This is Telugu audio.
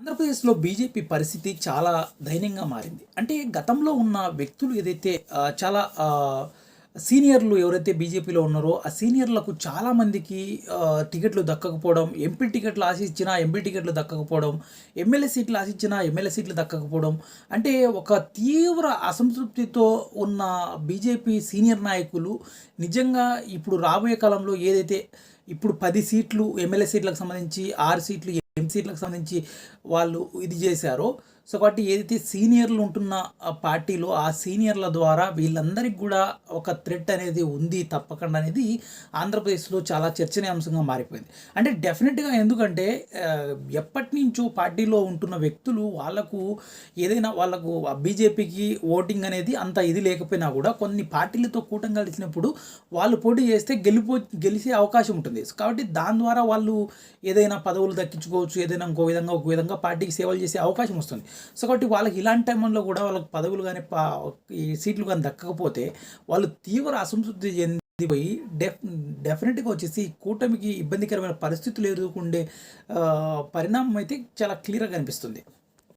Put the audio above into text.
ఆంధ్రప్రదేశ్లో బీజేపీ పరిస్థితి చాలా దయనీయంగా మారింది. అంటే గతంలో ఉన్న వ్యక్తులు ఏదైతే చాలా సీనియర్లు ఎవరైతే బీజేపీలో ఉన్నారో ఆ సీనియర్లకు చాలామందికి టికెట్లు దక్కకపోవడం ఎంపీ టికెట్లు ఆశించినా ఎంపీ టికెట్లు దక్కకపోవడం ఎమ్మెల్యే సీట్లు ఆశించినా ఎమ్మెల్యే సీట్లు దక్కకపోవడం అంటే ఒక తీవ్ర అసంతృప్తితో ఉన్న బీజేపీ సీనియర్ నాయకులు నిజంగా ఇప్పుడు రాబోయే కాలంలో ఏదైతే ఇప్పుడు పది సీట్లు ఎమ్మెల్యే సీట్లకు సంబంధించి ఆరు సీట్లు సీట్లకు సంబంధించి వాళ్ళు ఇది చేశారో. సో కాబట్టి ఏదైతే సీనియర్లు ఉంటున్న పార్టీలో ఆ సీనియర్ల ద్వారా వీళ్ళందరికీ కూడా ఒక థ్రెట్ అనేది ఉంది తప్పకుండా అనేది ఆంధ్రప్రదేశ్లో చాలా చర్చనీయాంశంగా మారిపోయింది. అంటే డెఫినెట్గా ఎందుకంటే ఎప్పటి నుంచో పార్టీలో ఉంటున్న వ్యక్తులు వాళ్ళకు ఏదైనా వాళ్ళకు బీజేపీకి ఓటింగ్ అనేది అంత ఇది లేకపోయినా కూడా కొన్ని పార్టీలతో కూటం కలిసినప్పుడు వాళ్ళు పోటీ చేస్తే గెలిపో గెలిచే అవకాశం ఉంటుంది. కాబట్టి దాని ద్వారా వాళ్ళు ఏదైనా పదవులు దక్కించుకోవచ్చు ఏదైనా ఇంకో విధంగా ఒక విధంగా పార్టీకి సేవలు చేసే అవకాశం వస్తుంది. సో కాబట్టి వాళ్ళకి ఇలాంటి టైంలో కూడా వాళ్ళకి పదవులు కానీ పా ఈ సీట్లు కానీ దక్కకపోతే వాళ్ళు తీవ్ర అసంతృప్తి చెందిపోయి డెఫ్ డెఫినెట్గా వచ్చేసి కూటమికి ఇబ్బందికరమైన పరిస్థితులు ఎదుర్కొండే పరిణామం అయితే చాలా క్లియర్గా కనిపిస్తుంది.